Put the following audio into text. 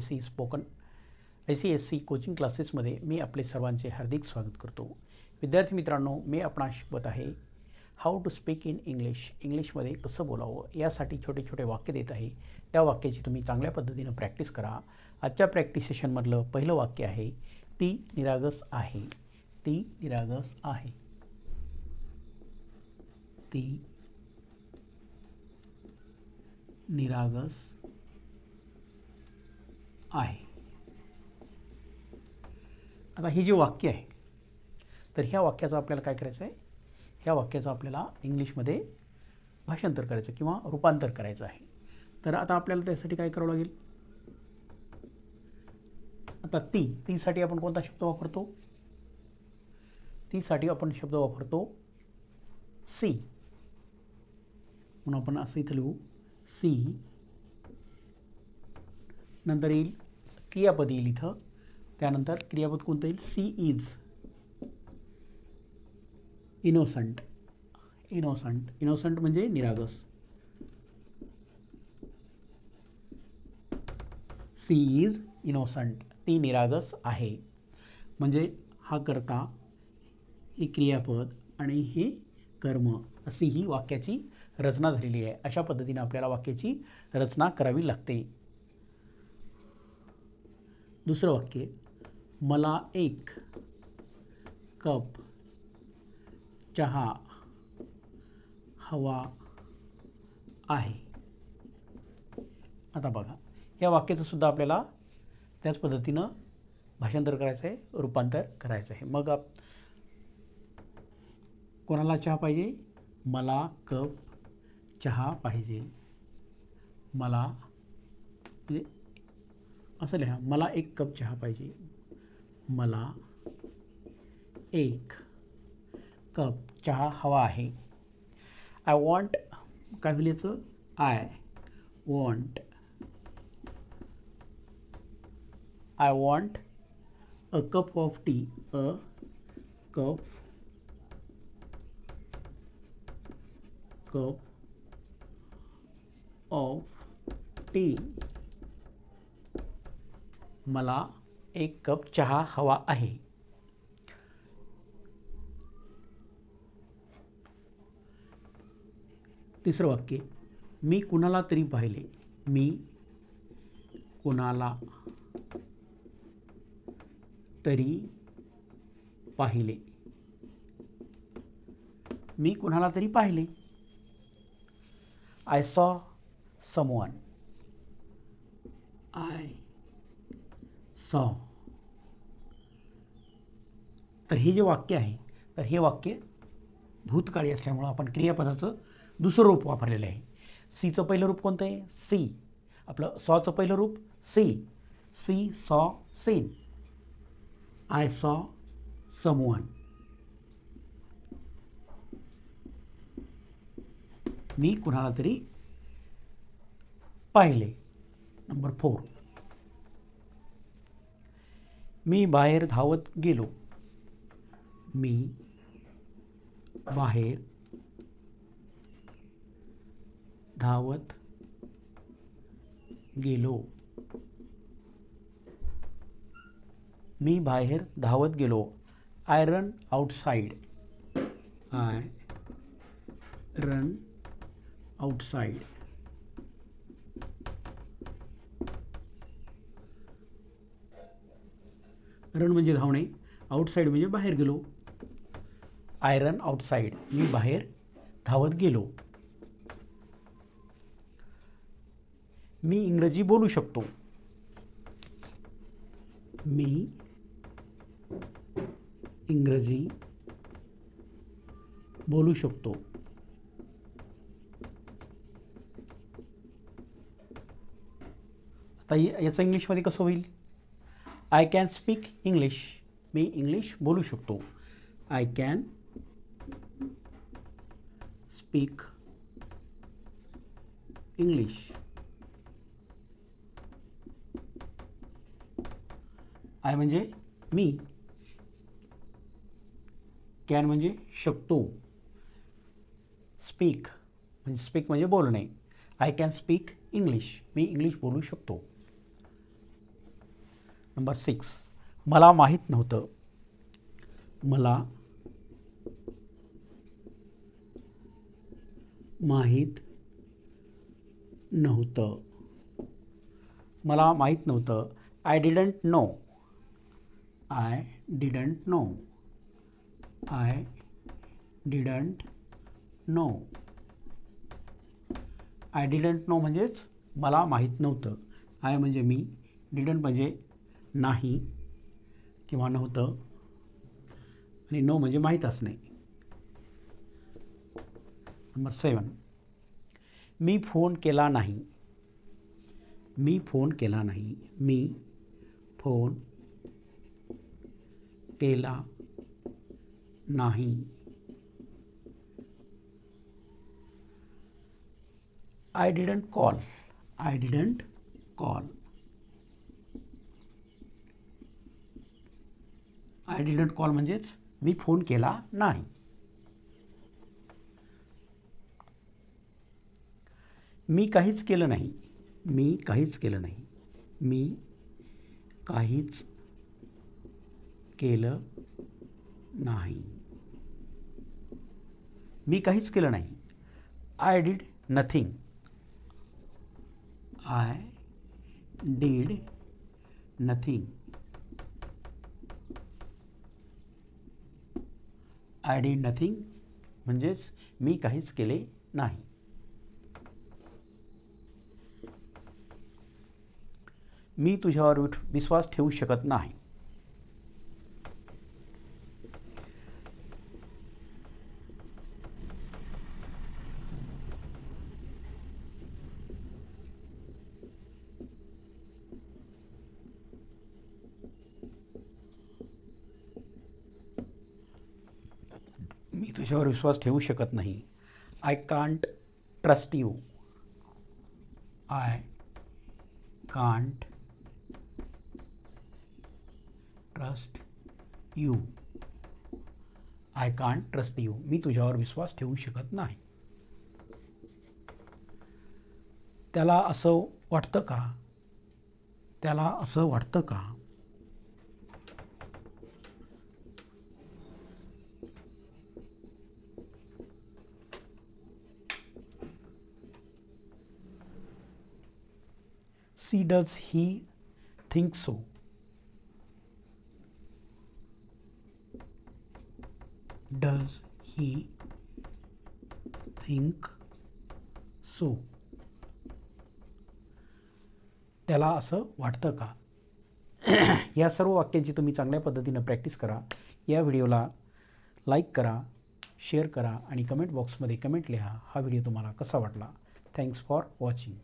C C spoken I C S C coaching क्लासेसमध्ये मी आपले सर्वांचे हार्दिक स्वागत करतो. विद्यार्थी मित्रांनो मी आपणास शिकवत आहे how to speak in English इंग्लिशमध्ये कसं बोलावं यासाठी छोटे छोटे वाक्य देत आहे. त्या वाक्याची तुम्ही चांगल्या पद्धतीनं प्रॅक्टिस करा. आजच्या प्रॅक्टिस सेशनमधलं पहिलं वाक्य आहे ती निरागस आहे. ती निरागस आहे. ती निरागस आहे. आता ही जी वाक्य आहे तर ह्या वाक्याचं आपल्याला काय करायचं आहे? ह्या वाक्याचं आपल्याला इंग्लिशमध्ये भाषांतर करायचं किंवा रूपांतर करायचं आहे. तर आता आपल्याला त्यासाठी काय करावं लागेल? आता ती तीसाठी आपण कोणता शब्द वापरतो? तीसाठी आपण शब्द वापरतो सी. म्हणून आपण असं इथं लिहू सी नंतर येईल क्रियापद येईल इथं. त्यानंतर क्रियापद कोणतं येईल? She is innocent innocent innocent म्हणजे निरागस. सी इज इनोसंट ती निरागस आहे. म्हणजे हा करता ही क्रियापद आणि हे कर्म अशी ही वाक्याची रचना झालेली आहे. अशा पद्धतीने आपल्याला वाक्याची रचना करावी लागते. दुसरं वाक्य मला एक कप चहा हवा आहे. आता बघा या वाक्याचं सुद्धा आपल्याला त्याच पद्धतीनं भाषांतर करायचं आहे रूपांतर करायचं आहे. मग आप कोणाला चहा पाहिजे? मला कप चहा पाहिजे. मला म्हणजे लिहा, मला एक कप चहा पाहिजे. मला एक कप चहा हवा आहे. आय वॉन्ट काय होईल याचं? I want I want a cup of tea a cup cup of tea मला एक कप चहा हवा आहे. तिसरं वाक्य मी कुणाला तरी पाहिले. मी कुणाला तरी पाहिले. मी कुणाला तरी पाहिले. I saw someone I saw. तर हे जे वाक्य आहे तर हे वाक्य भूतकाळी असल्यामुळं आपण क्रियापदाचं दुसरं रूप वापरलेलं आहे. सीचं पहिलं रूप कोणतं आहे? सी आपलं सॉचं पहिलं रूप see see saw seen. I saw someone मी कुणाला तरी पाहिले. नंबर फोर मी बाहेर धावत गेलो. मी बाहेर धावत गेलो. मी बाहेर धावत गेलो. I run outside I run outside run म्हणजे धावणे आउटसाईड म्हणजे बाहेर गेलो. आय रन आउटसाईड मी बाहेर धावत गेलो. मी इंग्रजी बोलू शकतो. मी इंग्रजी बोलू शकतो. आता या- याचं इंग्लिशमध्ये कसं होईल? आय कॅन स्पीक इंग्लिश मी इंग्लिश बोलू शकतो. I can speak English I म्हणजे मी. कॅन म्हणजे शकतो. स्पीक म्हणजे स्पीक म्हणजे बोलणे. आय कॅन स्पीक इंग्लिश मी इंग्लिश बोलू शकतो. Number six. मला माहीत नव्हतं. मला माहीत नव्हतं. मला माहीत नव्हतं. I didn't know I didn't know I didn't know I didn't know म्हणजेच मला माहीत नव्हतं. आय म्हणजे मी. डिडंट म्हणजे नाही किंवा नव्हतं. आणि नो म्हणजे माहीत असणे नंबर सेवन मी फोन केला नाही. मी फोन केला नाही. मी फोन केला नाही. I didn't call I didn't call I didn't call म्हणजेच मी फोन केला नाही. मी काहीच केलं नाही. मी काहीच केलं नाही. मी काहीच केलं नाही. मी काहीच केलं नाही. I did nothing I did nothing I did nothing म्हणजेच मी काहीच केले नाही. मी तुझ्यावर विश्वास ठेवू शकत नाही मी तुझ्यावर विश्वास ठेवू शकत नाही. I can't trust you I can't trust you I can't trust you मी तुझ्यावर विश्वास ठेवू शकत नाही. त्याला असं वाटतं का? त्याला असं वाटतं का? See does he think so does he think so त्याला असं वाटतं का? या सर्व वाक्यांची तुम्ही चांगल्या पद्धतीनं प्रॅक्टिस करा. या व्हिडिओला लाईक करा शेअर करा आणि कमेंट बॉक्समध्ये कमेंट लिहा. हा व्हिडिओ तुम्हाला कसा वाटला? Thanks for watching